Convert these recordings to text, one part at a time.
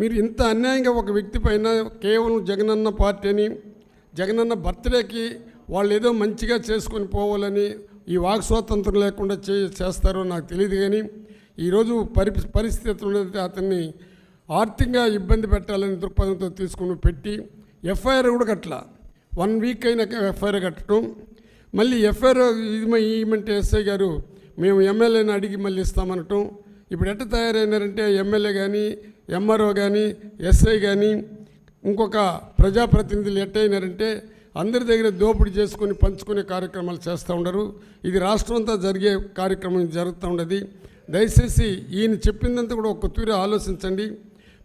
మీరు ఇంత అన్యాయంగా ఒక వ్యక్తి పైన కేవలం జగనన్న పార్టీ అని జగనన్న బర్త్డేకి వాళ్ళు ఏదో మంచిగా చేసుకొని పోవాలని ఈ వాక్ స్వాతంత్రం లేకుండా చే చేస్తారో నాకు తెలియదు కానీ ఈరోజు పరి పరిస్థితులు అతన్ని ఆర్థికంగా ఇబ్బంది పెట్టాలని దృక్పథంతో తీసుకుని పెట్టి ఎఫ్ఐఆర్ కూడా కట్టల. వన్ వీక్ అయినాక ఎఫ్ఐఆర్ కట్టడం. మళ్ళీ ఎఫ్ఐఆర్ ఇది ఈమంటే ఎస్ఐ గారు మేము ఎమ్మెల్యేని అడిగి మళ్ళీ ఇస్తామనటం. ఇప్పుడు ఎట్ట తయారైనారంటే ఎమ్మెల్యే కానీ ఎంఆర్ఓ కానీ ఎస్ఐ కానీ ఇంకొక ప్రజాప్రతినిధులు ఎట్టయినారంటే అందరి దగ్గర దోపిడీ చేసుకొని పంచుకునే కార్యక్రమాలు చేస్తూ ఉండరు. ఇది రాష్ట్రం అంతా జరిగే కార్యక్రమం జరుగుతూ ఉండదు. దయచేసి ఈయన చెప్పిందంతా కూడా ఒక తూరి ఆలోచించండి.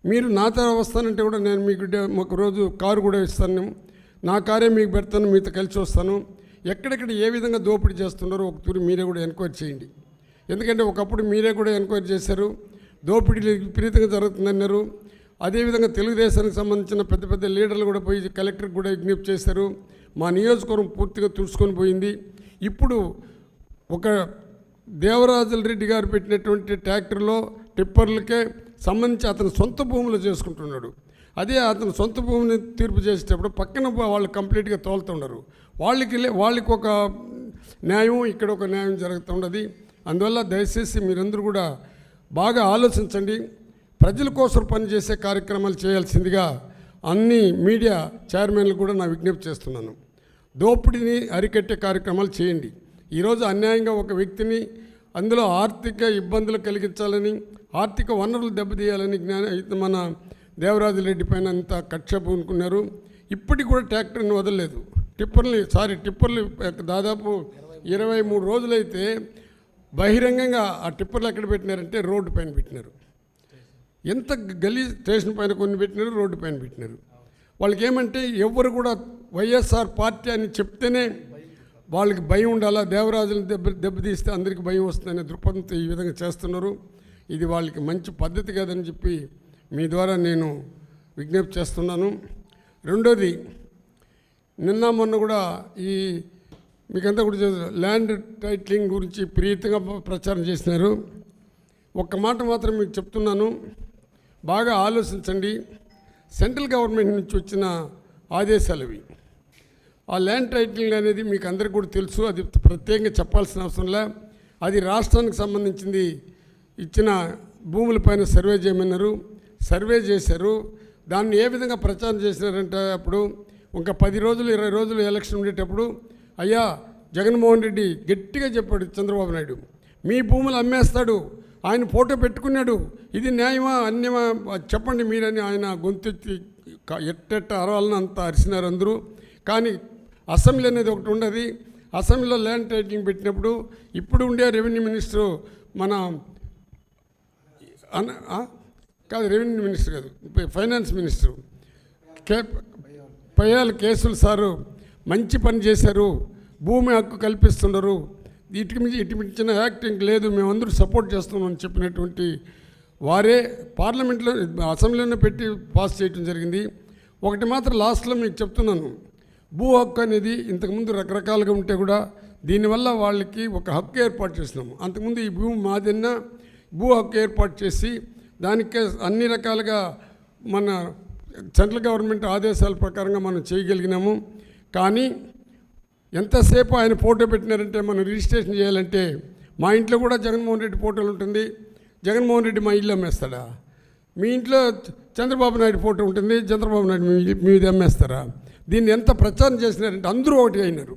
మీరు నాతో వస్తానంటే కూడా నేను మీకు ఒక రోజు కారు కూడా ఇస్తాను. నా కారే మీకు పెడతాను మీతో కలిసి వస్తాను. ఎక్కడెక్కడ ఏ విధంగా దోపిడీ చేస్తున్నారో ఒక తూరి మీరే కూడా ఎంక్వైరీ చేయండి. ఎందుకంటే ఒకప్పుడు మీరే కూడా ఎంక్వైరీ చేశారు. దోపిడీలు విపరీతంగా జరుగుతుందన్నారు. అదేవిధంగా తెలుగుదేశానికి సంబంధించిన పెద్ద పెద్ద లీడర్లు కూడా పోయి కలెక్టర్కి కూడా విజ్ఞప్తి చేశారు. మా నియోజకవర్గం పూర్తిగా తుడుచుకొని పోయింది. ఇప్పుడు ఒక దేవరాజుల రెడ్డి గారు పెట్టినటువంటి ట్రాక్టర్లో టిప్పర్లకే సంబంధించి అతని సొంత భూములు చేసుకుంటున్నాడు. అదే అతను సొంత భూమిని తీర్పు చేసేటప్పుడు పక్కన వాళ్ళు కంప్లీట్గా తోలుతుండరు వాళ్ళకి లే- వాళ్ళకి ఒక న్యాయం ఇక్కడ ఒక న్యాయం జరుగుతుండదు అందువల్ల దయచేసి మీరందరూ కూడా బాగా ఆలోచించండి. ప్రజల కోసం పనిచేసే కార్యక్రమాలు చేయాల్సిందిగా అన్ని మీడియా చైర్మన్లు కూడా నా విజ్ఞప్తి చేస్తున్నాను. దోపిడీని అరికట్టే కార్యక్రమాలు చేయండి. ఈరోజు అన్యాయంగా ఒక వ్యక్తిని అందులో ఆర్థిక ఇబ్బందులు కలిగించాలని ఆర్థిక వనరులు దెబ్బతీయాలని జ్ఞాన మన దేవరాజు రెడ్డి పైన అంత కక్ష పూనుకున్నారు. ఇప్పటికి కూడా ట్రాక్టర్ని వదలలేదు. టిప్పర్లు సారీ టిప్పర్లు దాదాపు ఇరవై మూడు రోజులైతే బహిరంగంగా ఆ టిప్పర్లు ఎక్కడ పెట్టినారంటే రోడ్డు పైన పెట్టినారు. ఎంత గలీ స్టేషన్ పైన కొన్ని పెట్టినారు రోడ్డు పైన పెట్టినారు. వాళ్ళకి ఏమంటే ఎవరు కూడా వైఎస్ఆర్ పార్టీ అని చెప్తేనే వాళ్ళకి భయం ఉండాలా దేవరాజులను దెబ్బ దెబ్బతీస్తే అందరికీ భయం వస్తుందనే దృక్పథంతో ఈ విధంగా చేస్తున్నారు. ఇది వాళ్ళకి మంచి పద్ధతి కాదని చెప్పి మీ ద్వారా నేను విజ్ఞప్తి చేస్తున్నాను. రెండోది నిన్న మొన్న కూడా ఈ మీకంతా కూడా ల్యాండ్ టైట్లింగ్ గురించి ప్రీతంగా ప్రచారం చేసినారు. ఒక్క మాట మాత్రం మీకు చెప్తున్నాను. బాగా ఆలోచించండి. సెంట్రల్ గవర్నమెంట్ నుంచి వచ్చిన ఆదేశాలు ఇవి. ఆ ల్యాండ్ టైటిలింగ్ అనేది మీకు అందరికీ కూడా తెలుసు. అది ప్రత్యేకంగా చెప్పాల్సిన అవసరం లే. అది రాష్ట్రానికి సంబంధించింది ఇచ్చిన భూములపైన సర్వే చేయమన్నారు. సర్వే చేశారు. దాన్ని ఏ విధంగా ప్రచారం చేసినారంటే అప్పుడు ఇంకా పది రోజులు ఇరవై రోజులు ఎలక్షన్ ఉండేటప్పుడు అయ్యా జగన్మోహన్ రెడ్డి గట్టిగా చెప్పాడు చంద్రబాబు నాయుడు. మీ భూములు అమ్మేస్తాడు ఆయన ఫోటో పెట్టుకున్నాడు. ఇది న్యాయమా అన్యమా? చెప్పండి మీరని ఆయన గొంతెత్తి ఎట్టెట్ట అరవాలని అంత అరిసినారు అందరూ. కానీ అసెంబ్లీ అనేది ఒకటి ఉండదు. అసెంబ్లీలో ల్యాండ్ టైటిలింగ్ పెట్టినప్పుడు ఇప్పుడు ఉండే రెవెన్యూ మినిస్టరు మన కాదు రెవెన్యూ మినిస్టర్ కాదు ఫైనాన్స్ మినిస్టరు. కే పయ్యాల కేసులు సారు మంచి పని చేశారు భూమి హక్కు కల్పిస్తున్నారు. ఇటు మించి ఇటు మించిన యాక్టింగ్ లేదు మేమందరూ సపోర్ట్ చేస్తున్నామని చెప్పినటువంటి వారే పార్లమెంట్లో అసెంబ్లీలో పెట్టి పాస్ చేయడం జరిగింది. ఒకటి మాత్రం లాస్ట్లో మీకు చెప్తున్నాను. భూ హక్కు అనేది ఇంతకుముందు రకరకాలుగా ఉంటే కూడా దీనివల్ల వాళ్ళకి ఒక హక్కు ఏర్పాటు చేసినాము అంతకుముందు ఈ భూమి మాదిన్న భూ హక్కు ఏర్పాటు చేసి దానికి అన్ని రకాలుగా మన సెంట్రల్ గవర్నమెంట్ ఆదేశాల ప్రకారంగా మనం చేయగలిగినాము. కానీ ఎంతసేపు ఆయన ఫోటో పెట్టినారంటే మనం రిజిస్ట్రేషన్ చేయాలంటే మా ఇంట్లో కూడా జగన్మోహన్ రెడ్డి ఫోటోలు ఉంటుంది. జగన్మోహన్ రెడ్డి మా ఇల్లు అమ్మేస్తాడా? మీ ఇంట్లో చంద్రబాబు నాయుడు ఫోటో ఉంటుంది. చంద్రబాబు నాయుడు మీద మీది అమ్మేస్తారా? దీన్ని ఎంత ప్రచారం చేసినారంటే అందరూ ఒకటి అయినారు.